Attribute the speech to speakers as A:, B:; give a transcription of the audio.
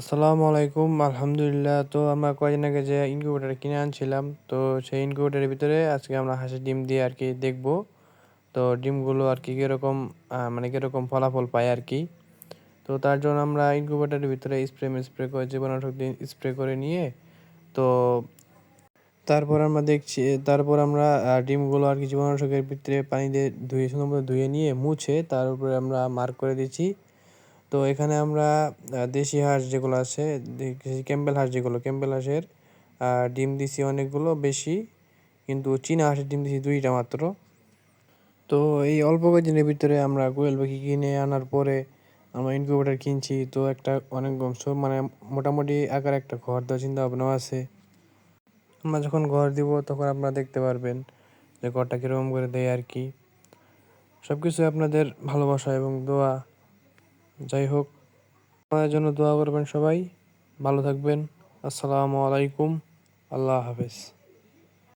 A: আসসালামু আলাইকুম, আলহামদুলিল্লাহ। তো আমরা কয়েকদিন আগে যে ইনকিউবেটার কিনে আনছিলাম, তো সেই ইনকিউবেটারের ভিতরে আজকে আমরা হাঁসের ডিম দিয়ে আর কি দেখব। তো ডিমগুলো আর কি কীরকম মানে কীরকম ফলাফল পায় আর কি। তো তার জন্য আমরা ইনকিউবেটারের ভিতরে স্প্রে স্প্রে করে, জীবাণুনাশক দিয়ে স্প্রে করে নিয়ে, তো তারপর আমরা দেখছি, তারপর আমরা ডিমগুলো আর কি জীবাণুনাশকের ভিতরে পানি দিয়ে ধুয়ে সুন্দর ধুয়ে নিয়ে, মুছে, তার উপরে আমরা মার্ক করে দিচ্ছি তো এখানে আমরা দেশি হাঁস যেগুলো আছে ক্যাম্বেল হাঁস যেগুলো, ক্যাম্বেল হাঁসের ডিম দিছি অনেকগুলো বেশি, কিন্তু চীনা হাঁসের ডিম দিছি দুইটা মাত্র। তো এই অল্প কয়েকদিনের ভিতরে আমরা কোয়েল পাখি কিনে আনার পরে আমরা ইনকিউবেটার কিনছি। তো একটা অনেক মানে মোটামুটি আকার একটা ঘর দেওয়ার চিন্তা ভাবনাও আছে। আমরা যখন ঘর দিব, তখন আপনারা দেখতে পারবেন যে ঘরটা কীরকম করে দেয় আর কি। সব কিছু আপনাদের ভালোবাসা এবং দোয়া। যাই হোক আমাদের জন্য দোয়া করবেন সবাই। ভালো থাকবেন। আসসালামু আলাইকুম। আল্লাহ হাফেজ।